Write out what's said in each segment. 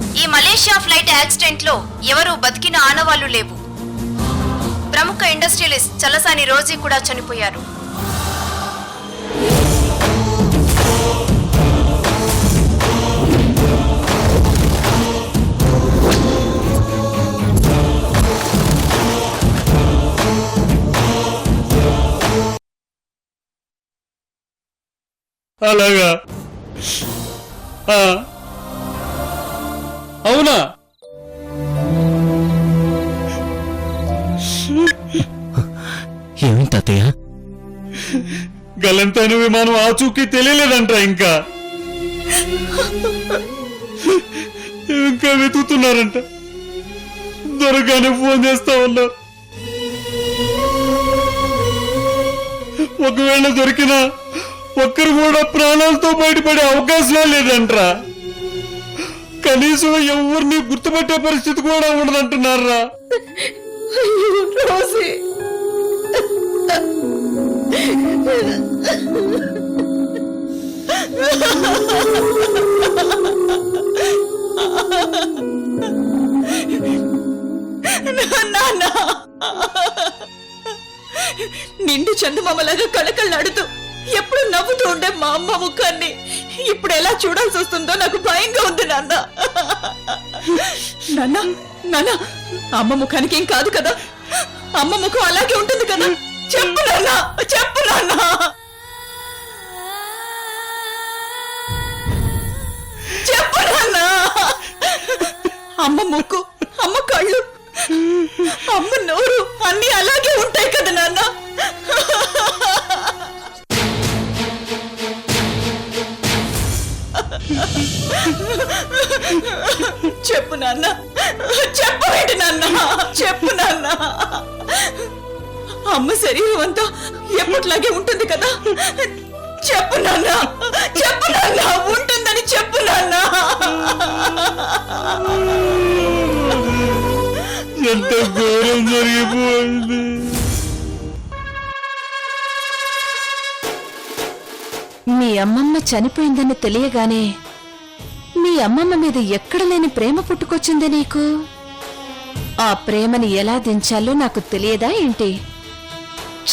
ఈ Malaysia flight యాక్సిడెంట్లో ఎవరూ బతికిన ఆనవాళ్ళు లేవు. ప్రముఖ ఇండస్ట్రియలిస్ట్ చలసాని రోజీ కూడా చనిపోయారు. అలాగా? ఆ. అవునా? ఏమైంది తాతయ్య? గలంతైన విమానం ఆచూకీ తెలియలేదంట ఇంకా. ఇంకా వెతుకుతున్నారంట. దొరకగానే ఫోన్ చేస్తా ఉన్నారు. ఒకవేళ దొరికినా ఒక్కరు కూడా ప్రాణాలతో బయటపడే అవకాశమే లేదంట్రా. కనీసం ఎవరిని గుర్తుపట్టే పరిస్థితి కూడా ఉండదంటున్నారా? రోజీ నిండు చందమామలాగా కళకళ్ళాడుతూ ఎప్పుడు నవ్వుతూ ఉండే మా అమ్మ ముఖాన్ని. ఇప్పుడు ఎలా చూడాల్సి వస్తుందో నాకు భయంగా ఉంది నాన్న. నాన్న నాన్న అమ్మ ముఖానికి ఏం కాదు కదా? అమ్మ ముఖం అలాగే ఉంటుంది కదా? చెప్పు నాన్న చెప్పు నాన్న. చెప్పు నాన్న. అమ్మ ముక్కు అమ్మ కళ్ళు అమ్మ నోరు అన్ని అలాగే ఉంటాయి కదా నాన్న. చెప్పు నాన్న. చెప్పు ఏంటి నాన్న? చెప్పు నాన్న. అమ్మ శరీరం అంతా ఎప్పట్లాగే ఉంటుంది కదా? చెప్పు నాన్న. చెప్పు నాన్న. ఉంటుందని చెప్పు నాన్న. ఎంత ఘోరం జరిగిపోయింది. మీ అమ్మమ్మ చనిపోయిందని తెలియగానే మీ అమ్మమ్మ మీద ఎక్కడ లేని ప్రేమ పుట్టుకొచ్చింది నీకు? ఆ ప్రేమని ఎలా దించాలో నాకు తెలియదా ఏంటి?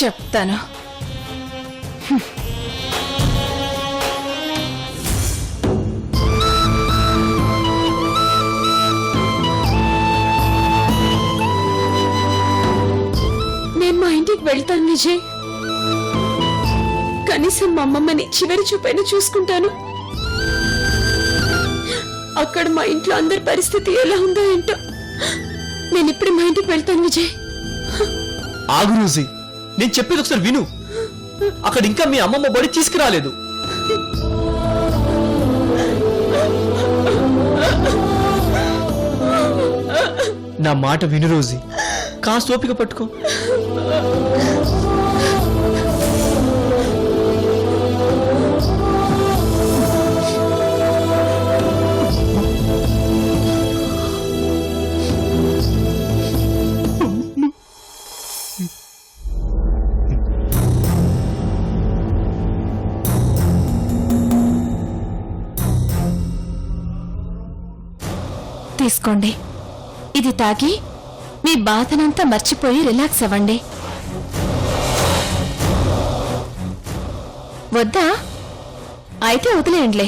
చెప్తాను. నేను మా ఇంటికి వెళ్తాను విజయ్. కనీసం మా అమ్మమ్మని చివరి చూపైన చూసుకుంటాను. అక్కడ మా ఇంట్లో అందరి పరిస్థితి ఎలా ఉందో ఏంటో. నేను ఇప్పుడు మా ఇంటికి వెళ్తాను విజయ్. ఆగు రోజీ. నేను చెప్పేది ఒకసారి విను. అక్కడ ఇంకా మీ అమ్మమ్మ బడి తీసుకురాలేదు. నా మాట విను రోజీ. కాస్త ఓపిక పట్టుకో. తీసుకోండి. ఇది తాగి మీ బాధనంతా మర్చిపోయి రిలాక్స్ అవ్వండి. వద్దా? అయితే వదిలేయండిలే.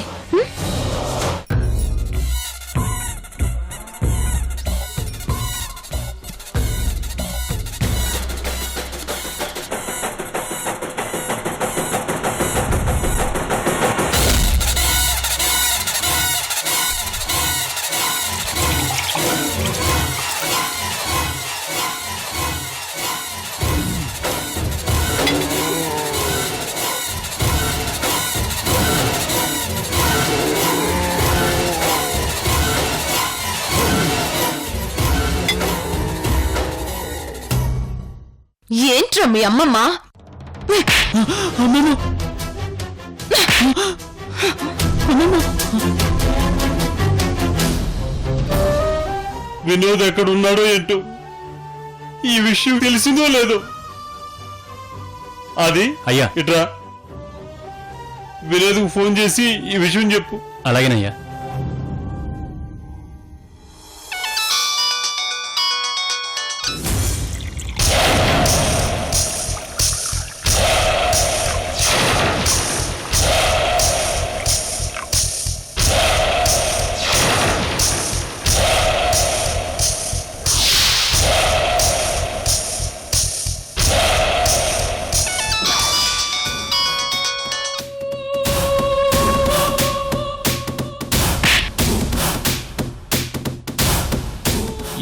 మీ అమ్మమ్మ? వినోద్ ఎక్కడ ఉన్నాడో ఏంటో ఈ విషయం తెలిసిందో లేదో? అది అయ్యా. ఇట్రా. వినోద్కు ఫోన్ చేసి ఈ విషయం చెప్పు. అలాగేనయ్యా.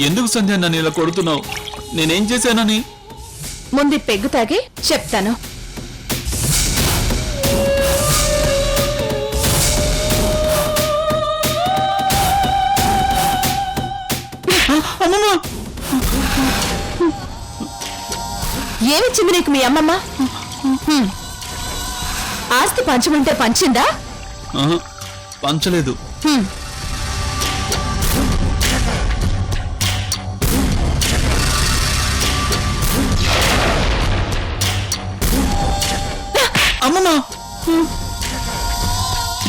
ఎందుకు సంధ్య నన్ను ఇలా కొడుతున్నావు? నేనేం చేశానని? ముందు పెగ్గు తాగి చెప్తాను. ఏమిచ్చింది నీకు మీ అమ్మమ్మ. ఆస్తి పంచమంటే పంచిందా? పంచలేదు. అమ్మమ్మ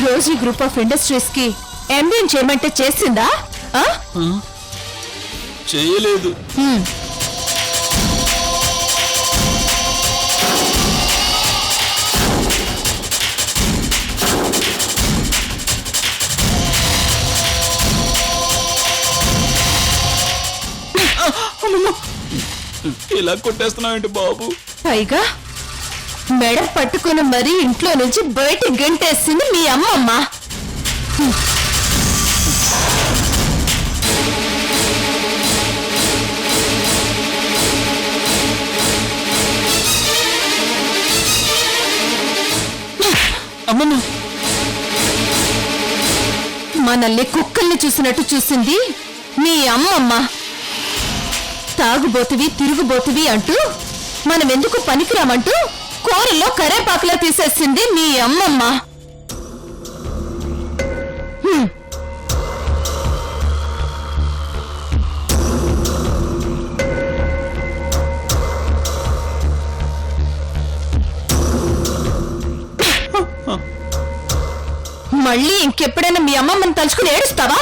రోజీ గ్రూప్ ఆఫ్ ఇండస్ట్రీస్కి ఎంబీఎం చేయమంటే చేసిందా? చేయలేదు. ఇలా కొట్టేస్తున్నావేంటి బాబు? పైగా మెడ పట్టుకుని మరీ ఇంట్లో నుంచి బయట గంటేసింది మీ అమ్మమ్మ. అమ్మమ్మ. మనల్ని కుక్కల్ని చూసినట్టు చూసింది మీ అమ్మమ్మ. తాగుబోతువి తిరుగుబోతువి అంటూ మనం ఎందుకు పనికిరామంటూ కూరల్లో కరేపాకులా తీసేసింది మీ అమ్మమ్మ. మళ్ళీ ఇంకెప్పుడైనా మీ అమ్మమ్మని తలుచుకుని ఏడుస్తావా?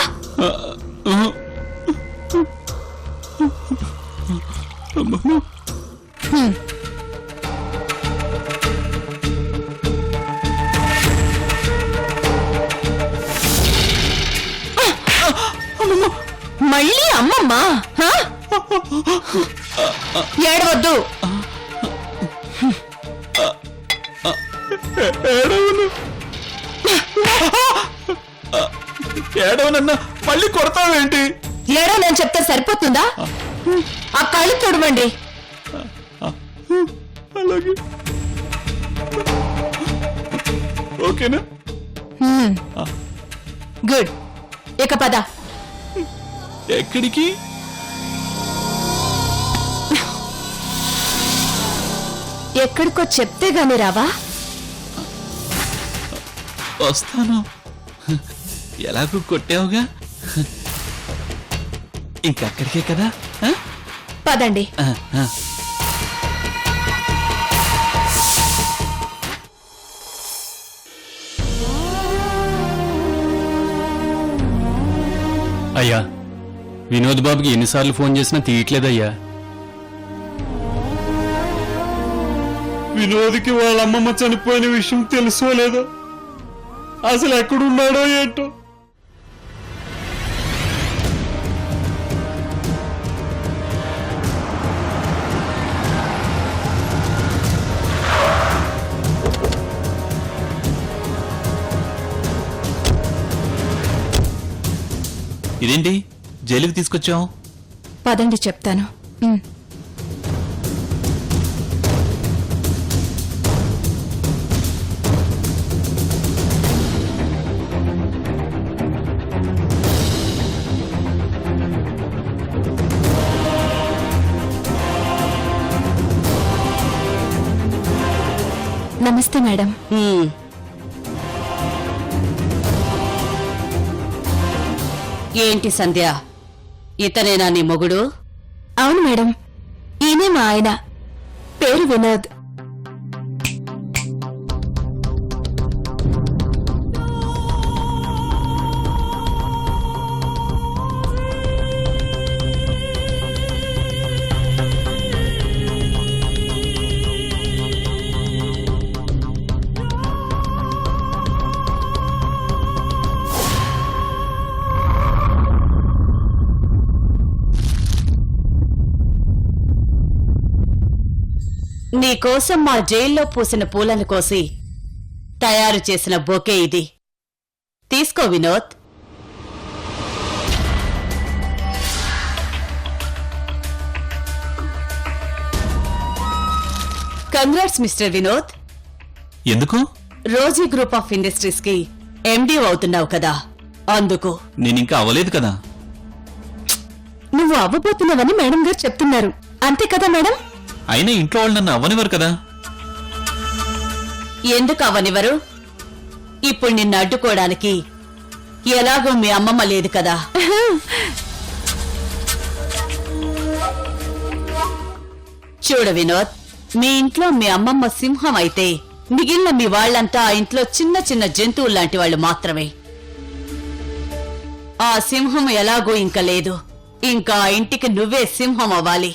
ఏడవనన్నా మళ్ళీ కొడతావేంటి? ఏడో నేను చెప్తే సరిపోతుందా? ఆ. కళ్ళు తుడవండి. అలాగే. ఓకేనా. గుడ్. ఇక పద. ఎక్కడికి? ఎక్కడికో చెప్తే గాని రావా? వస్తాను. ఎలాగో కొట్టావుగా? ఇంకక్కడికే కదా? పదండి. అయ్యా వినోద్ బాబుకి ఎన్నిసార్లు ఫోన్ చేసినా తీయట్లేదయ్యా. వినోద్కి వాళ్ళ అమ్మమ్మ చనిపోయిన విషయం తెలుసో లేదో? అసలు ఎక్కడున్నాడో ఏంటో? ఇదేంటి జైలుకి తీసుకొచ్చావు? పదండి చెప్తాను. ఉమ్. నమస్తే మేడం. ఏంటి సంధ్య? ఇతనేనా నీ మొగుడు? అవును మేడం. ఈయనే మా ఆయన. పేరు వినోద్. మీకోసం మా జైల్లో పూసిన పూలను కోసి తయారు చేసిన బొకే ఇది. తీసుకో వినోద్. Congrats mister Vinod. ఎందుకు? రోజీ గ్రూప్ ఆఫ్ ఇండస్ట్రీస్కి ఎండి అవుతున్నావు కదా. అందుకు. నేనింకా అవ్వలేదు కదా. నువ్వు అవ్వబోతున్నావని మేడం గారు చెప్తున్నారు. అంతే కదా మేడం? అయినా ఇంట్లో వాళ్ళు నన్ను అవ్వనివ్వరు కదా. ఎందుకు అవ్వనివ్వరు ఇప్పుడు నిన్ను అడ్డుకోవడానికి ఎలాగో మీ అమ్మమ్మ లేదు కదా. చూడు వినోద్ మీ ఇంట్లో మీ అమ్మమ్మ సింహం అయితే మిగిలిన మీ వాళ్ళంతా ఆ ఇంట్లో చిన్న చిన్న జంతువులు లాంటి వాళ్ళు మాత్రమే. ఆ సింహం ఎలాగో ఇంకా లేదు. ఇంకా ఆ ఇంటికి నువ్వే సింహం అవ్వాలి.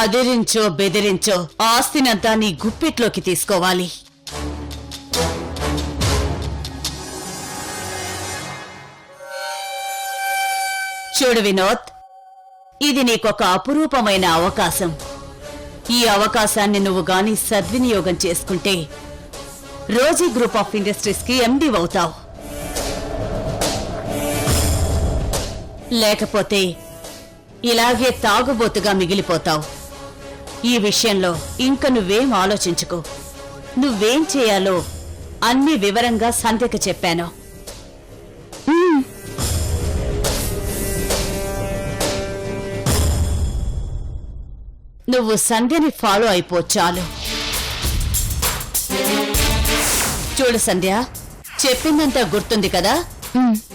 అదిరించో బెదిరించో. ఆస్తినంతా నీ గుప్పిట్లోకి తీసుకోవాలి. చూడు వినోద్ ఇది నీకొక అపురూపమైన అవకాశం. ఈ అవకాశాన్ని నువ్వు గాని సద్వినియోగం చేసుకుంటే రోజీ గ్రూప్ ఆఫ్ ఇండస్ట్రీస్కి ఎండి అవుతావు. లేకపోతే ఇలాగే తాగుబోతుగా మిగిలిపోతావు. ఈ విషయంలో ఇంక నువ్వేం ఆలోచించుకో. నువ్వేం చేయాలో అన్ని వివరంగా సంధ్యకు చెప్పాను. నువ్వు సంధ్యని ఫాలో అయిపో చాలు. చూడు సంధ్య చెప్పిందంతా గుర్తుంది కదా?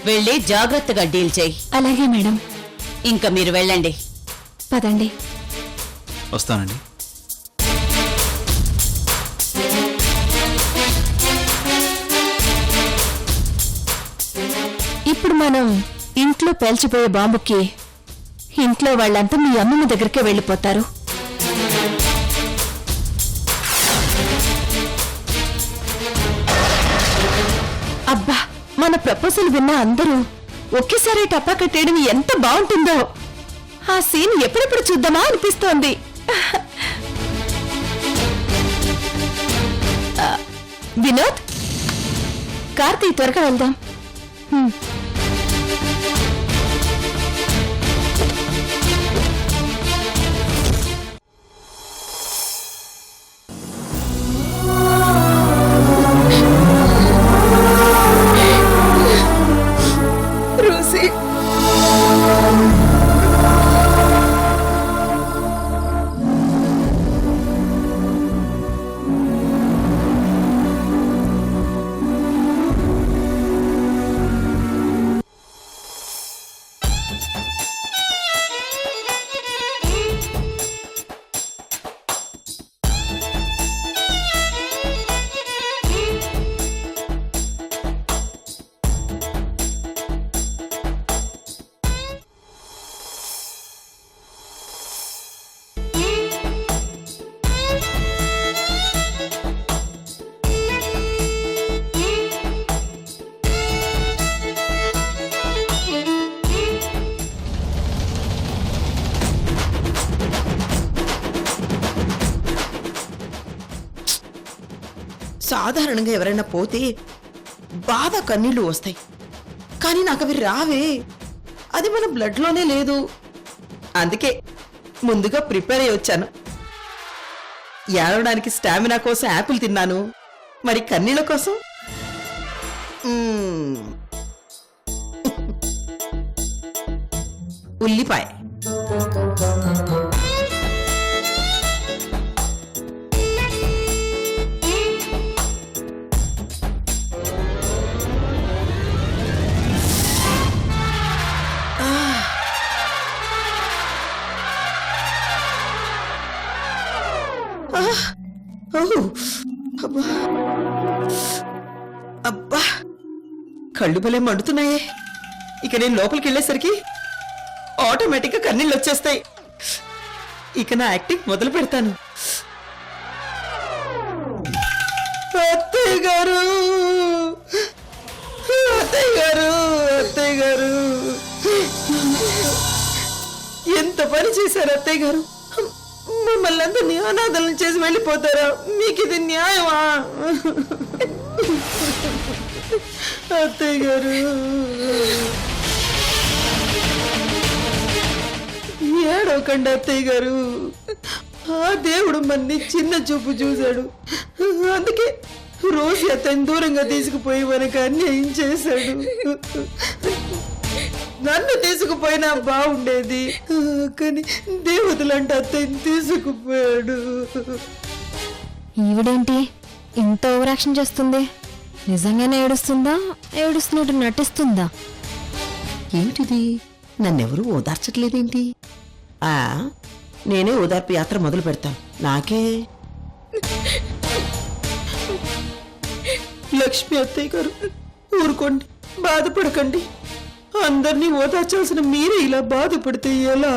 వెళ్ళి జాగ్రత్తగా డీల్ చేయి. అలాగే మేడం. ఇంకా మీరు వెళ్ళండి. పదండి. వస్తానండి. ఇప్పుడు మనం ఇంట్లో పేల్చిపోయే బాంబుకి ఇంట్లో వాళ్ళంతా మీ అమ్మమ్మ దగ్గరికే వెళ్ళిపోతారు. అబ్బా మన ప్రపోజల్ విన్న అందరూ ఒకేసారి టపా కట్టేయడం ఎంత బాగుంటుందో. ఆ సీన్ ఎప్పుడెప్పుడు చూద్దామా అనిపిస్తోంది. వినోద్ కార్తీ త్వరగా వెళ్దాం. సాధారణంగా ఎవరైనా పోతే బాధ కన్నీళ్ళు వస్తాయి. కానీ నాకు అవి రావే. అది మన బ్లడ్లోనే లేదు. అందుకే ముందుగా ప్రిపేర్ అయ్యి వచ్చాను. ఏడవడానికి స్టామినా కోసం యాపిల్ తిన్నాను. మరి కన్నీళ్ళ కోసం? ఉల్లిపాయ. కళ్ళు భలే మండుతున్నాయే. ఇక నేను లోపలికి వెళ్ళేసరికి ఆటోమేటిక్గా కన్నీళ్ళు వచ్చేస్తాయి. ఇక నా యాక్టింగ్ మొదలు పెడతాను. అత్తయ్య గారు! అత్తయ్య గారు! అత్తయ్య గారు! ఎంత పని చేశారు అత్తయ్య గారు? మమ్మల్ని అందరినీ అనాథలను చేసి వెళ్ళిపోతారా? మీకు ఇది న్యాయమా? అత్తయ్య గారు ఏడవకండి అత్తయ్య గారు ఆ దేవుడు మన్ని చిన్న చూపు చూశాడు. అందుకే రోజు అతని దూరంగా తీసుకుపోయి మనకు అన్యాయం చేశాడు. నన్ను తీసుకుపోయినా బాగుండేది. కానీ దేవతలంటే అత్తయ్యని తీసుకుపోయాడు. ఈవిడేంటి ఇంత ఓవరాక్షన్ చేస్తుంది? నిజంగానే ఏడుస్తుందా? ఏడుస్తున్నట్టు నటిస్తుందా? ఏమిటిది నన్నెవరూ ఓదార్చట్లేదేంటి? ఆ నేనే ఓదార్పు యాత్ర మొదలు పెడతాను. నాకే? లక్ష్మి అత్తయ్య గారు ఊరుకోండి బాధపడకండి. అందరినీ ఓదార్చాల్సిన మీరే ఇలా బాధపడితే ఎలా?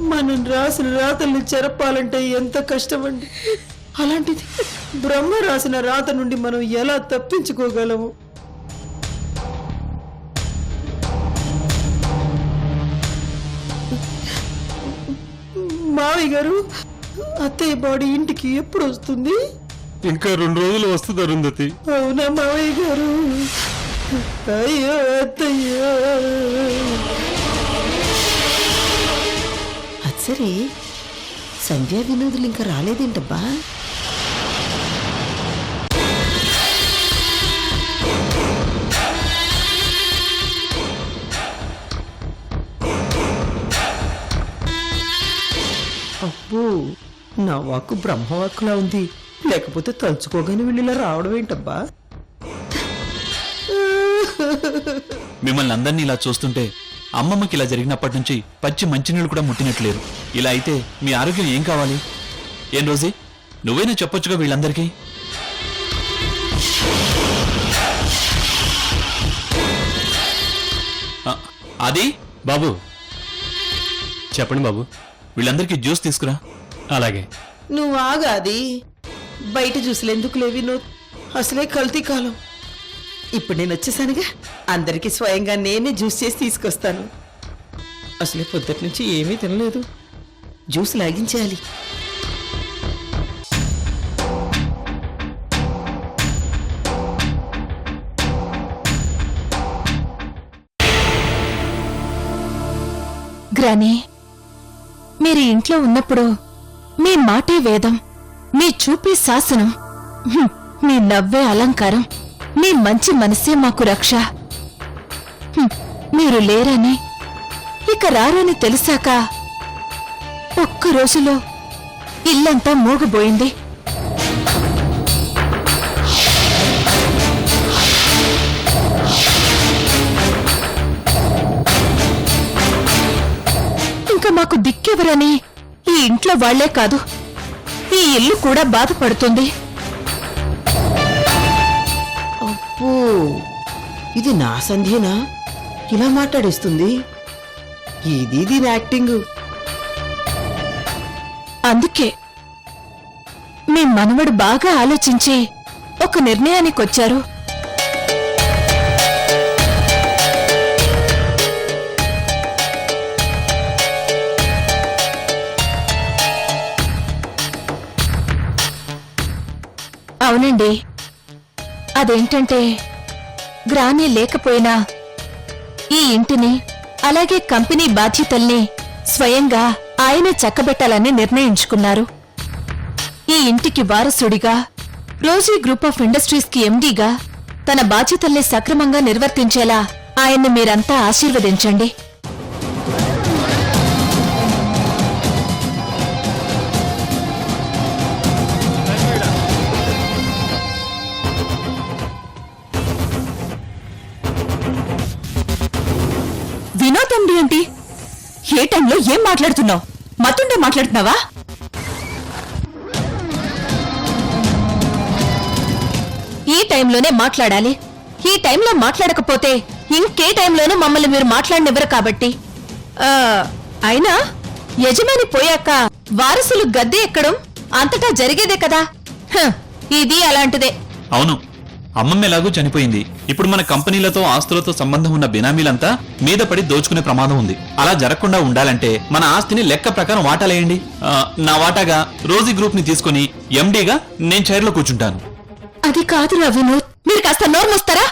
మనం రాసిన రాతల్ని చెరపాలంటే ఎంత కష్టమండి. అలాంటిది బ్రహ్మ రాసిన రాత నుండి మనం ఎలా తప్పించుకోగలము? మావయ్య గారు అత్తయ్య బాడీ ఇంటికి ఎప్పుడు వస్తుంది? ఇంకా రెండు రోజులు వస్తుంది అరుంధతి. అవునా మావయ్య గారు? అయ్యో అత్తయ్యో. అచ్చరే సంధ్యా వినోదులు ఇంకా రాలేదేంటబ్బా? నా వాక్కు బ్రహ్మవాక్కులా ఉంది. లేకపోతే తలుచుకోగానే వీళ్ళు ఇలా రావడం ఏంటబ్బా? మిమ్మల్ని అందరినీ ఇలా చూస్తుంటే అమ్మమ్మకి ఇలా జరిగినప్పటి నుంచి పచ్చి మంచినీళ్ళు కూడా ముట్టినట్లేరు. ఇలా అయితే మీ ఆరోగ్యం ఏం కావాలి? ఏం రోజీ? నువ్వైనా చెప్పొచ్చుగా వీళ్ళందరికీ? అది? బాబు. చెప్పండి బాబు. వీళ్ళందరికీ జ్యూస్ తీసుకురా. అలాగే. నువ్వు ఆగాది బయట జ్యూసులు ఎందుకు లేవి నువ్వు? అసలే కల్తీ కాలం. ఇప్పుడు నేను వచ్చేసానుగా. అందరికీ స్వయంగా నేనే జ్యూస్ చేసి తీసుకొస్తాను. అసలే పొద్దుటి నుంచి ఏమీ తినలేదు. జ్యూస్ లాగించేయాలి. గ్రానీ మీరు ఇంట్లో ఉన్నప్పుడు మీ మాటే వేదం మీ చూపే శాసనం మీ నవ్వే అలంకారం మీ మంచి మనసే మాకు రక్ష. మీరు లేరని ఇక రారని తెలిసాక ఒక్క రోజులో ఇల్లంతా మూగబోయింది. ఇంకా మాకు దిక్కెవరని ఈ ఇంట్లో వాళ్ళే కాదు ఈ ఇల్లు కూడా బాధపడుతుంది. అబ్బో ఇది నా సంధ్యనా? ఇలా మాట్లాడేస్తుంది? ఇది దీని యాక్టింగ్. అందుకే మీ మనవడు బాగా ఆలోచించి ఒక నిర్ణయానికొచ్చారు. అవునండి. అదేంటంటే గ్రాని లేకపోయినా ఈ ఇంటిని అలాగే కంపెనీ బాధ్యతల్ని స్వయంగా ఆయనే చక్కబెట్టాలని నిర్ణయించుకున్నారు. ఈ ఇంటికి వారసుడిగా రోజీ గ్రూప్ ఆఫ్ ఇండస్ట్రీస్కి ఎండీగా తన బాధ్యతల్ని సక్రమంగా నిర్వర్తించేలా ఆయన్ని మీరంతా ఆశీర్వదించండి. వినోద్ ఎండి ఏంటి ఏ టైంలో ఏం మాట్లాడుతున్నావు? మతుండే మాట్లాడుతున్నావా? ఈ టైంలోనే మాట్లాడాలి. ఈ టైంలో మాట్లాడకపోతే ఇంకే టైంలోనూ మమ్మల్ని మీరు మాట్లాడినివ్వరు కాబట్టి? ఆ, అయినా యజమాని పోయాక వారసులు గద్దె ఎక్కడం అంతటా జరిగేదే కదా? హ, ఇది అలాంటిదే. అవును. అమ్మమ్మ ఎలాగూ చనిపోయింది. ఇప్పుడు మన కంపెనీలతో ఆస్తులతో సంబంధం ఉన్న బినామీలంతా మీద పడి దోచుకునే ప్రమాదం ఉంది. అలా జరగకుండా ఉండాలంటే మన ఆస్తిని లెక్క ప్రకారం వాటాలేయండి. నా వాటాగా రోజీ గ్రూప్ని తీసుకుని ఎండీగా నేను చైర్లో కూర్చుంటాను. అది కాదు రవి మీరు కాస్త నోరు మూస్తారా?